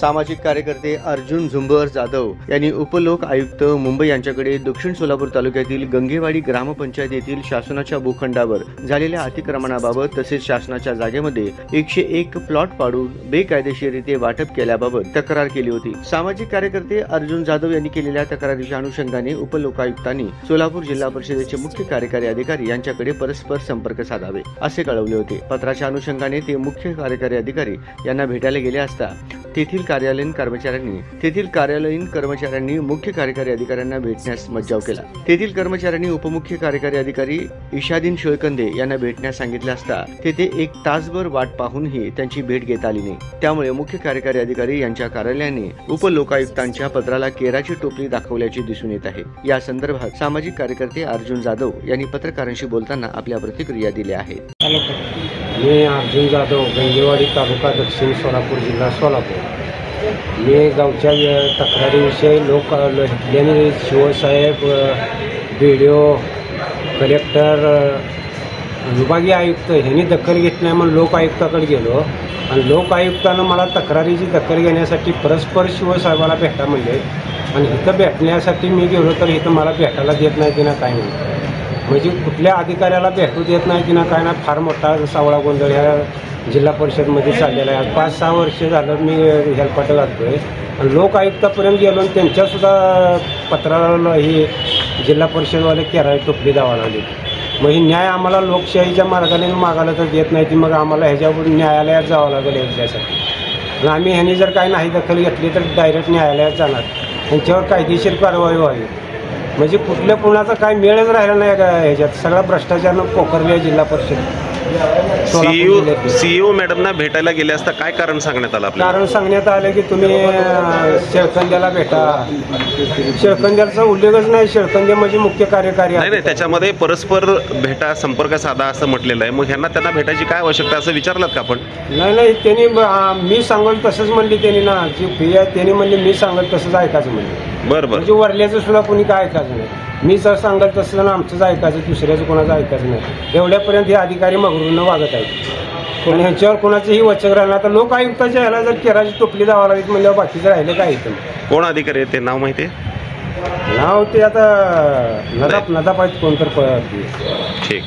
सामाजिक कार्यकर्ते अर्जुन झुंबर जाधव यांनी उपलोक आयुक्त मुंबई यांच्याकडे दक्षिण सोलापूर तालुक्यातील गंगेवाडी ग्रामपंचायत येथील शासनाच्या भूखंडावर झालेल्या अतिक्रमणाबाबत तसेच शासनाच्या जागेमध्ये एकशे एक प्लॉट पाडून बेकायदेशीररित्या वाटप केल्याबाबत तक्रार केली होती. सामाजिक कार्यकर्ते अर्जुन जाधव यांनी केलेल्या तक्रारीच्या अनुषंगाने उपलोकायुक्तांनी सोलापूर जिल्हा परिषदेचे मुख्य कार्यकारी अधिकारी यांच्याकडे परस्पर संपर्क साधावे असे कळवले होते. पत्राच्या अनुषंगाने ते मुख्य कार्यकारी अधिकारी यांना भेटायला गेले असता तेथील कार्यालयीन कर्मचाऱ्यांनी तेथील कार्यालयीन कर्मचाऱ्यांनी मुख्य कार्यकारी अधिकाऱ्यांना भेटण्यास मज्जाव केला. तेथील कर्मचाऱ्यांनी उपमुख्य कार्यकारी अधिकारी इशादीन शोयकंदे यांना भेटण्यास सांगितले असता तेथे एक तासभर वाट पाहूनही त्यांची भेट घेता आली नाही. त्यामुळे मुख्य कार्यकारी अधिकारी यांच्या कार्यालयाने उपलोकायुक्तांच्या पत्राला केराची टोपली दाखवल्याचे दिसून येत आहे. या संदर्भात सामाजिक कार्यकर्ते अर्जुन जाधव यांनी पत्रकारांशी बोलताना आपल्या प्रतिक्रिया दिल्या आहेत. मी अर्जुन जाधव गंगेवाडी तालुका दक्षिण सोलापूर जिल्हा सोलापूर. मी गावच्या तक्रारीविषयी लोक इथल्याने शिवसाहेब बी डी ओ कलेक्टर विभागीय आयुक्त ह्यांनी दखल घेत नाही म्हणून लोक आयुक्ताकडे गेलो. आणि लोक आयुक्तानं मला तक्रारीची दखल घेण्यासाठी परस्पर शिवसाहेबाला भेटा म्हणले. आणि इथं भेटण्यासाठी मी गेलो तर इथं मला भेटायला देत नाही तिनं काय नाही. म्हणजे कुठल्या अधिकाऱ्याला भेटू देत नाही की ना काय ना फार मोठा सावळा गोंधळ ह्या जिल्हा परिषदमध्ये चाललेला आहे. पाच सहा वर्ष झालं मी हेल्प घालतो आहे आणि लोक आयुक्तापर्यंत गेलो आणि त्यांच्यासुद्धा पत्राला ही जिल्हा परिषदवाले केराळी टोपली दावा लागली मग ही न्याय आम्हाला लोकशाहीच्या मार्गाने मागायला तर देत नाही ती मग आम्हाला ह्याच्यावर न्यायालयात जावं लागेल याच्यासाठी आणि आम्ही ह्यांनी जर काही नाही दखल घेतली तर डायरेक्ट न्यायालयात जाणार. त्यांच्यावर कायदेशीर कारवाई व्हावी. म्हणजे कुठल्या कुणाचा काय मेळच राहिला नाही का ह्याच्यात? सगळा भ्रष्टाचारनं पोखरली आहे जिल्हा परिषद. सीईओ. सीईओ मॅडमना भेटायला गेले असता काय कारण सांगण्यात आलं आपल्याला? कारण सांगण्यात आलं की तुम्ही शेळकंद्याला भेटा. शेळकंद्याचा उल्लेखच नाही. शेळकंदे म्हणजे मुख्य कार्यकारी नाही. त्याच्यामध्ये परस्पर भेटा संपर्क साधा असं म्हटलेलं आहे. मग ह्यांना त्यांना भेटायची काय आवश्यकता असं विचारलं का आपण? नाही नाही त्यांनी आ, मी सांगल तसंच म्हणली त्यांनी ना. जी फी आहे त्यांनी म्हणले मी सांगल तसंच ऐकायचं म्हणले. बरं बरं. म्हणजे वरल्याचं सुद्धा कोणी काय ऐकायचं नाही. मी जर सांगाल तसं आमचंच ऐकायचं दुसऱ्याचं कोणाचं ऐकायचं नाही. एवढ्यापर्यंत हे अधिकारी मगरूंना वागत आहेत. आणि ह्यांच्यावर कोणाचंही वचक राहिलं आता लोक आयुक्ताच्या ह्याला जर केराची टोपली दावा लागली म्हणल्यावर बाकीचं राहिलं काय इथं? कोण अधिकारी आहे ते? नाव माहिती आहे? नाव ते आता नदाप नदाप आहेत कोणतर प- ठीक.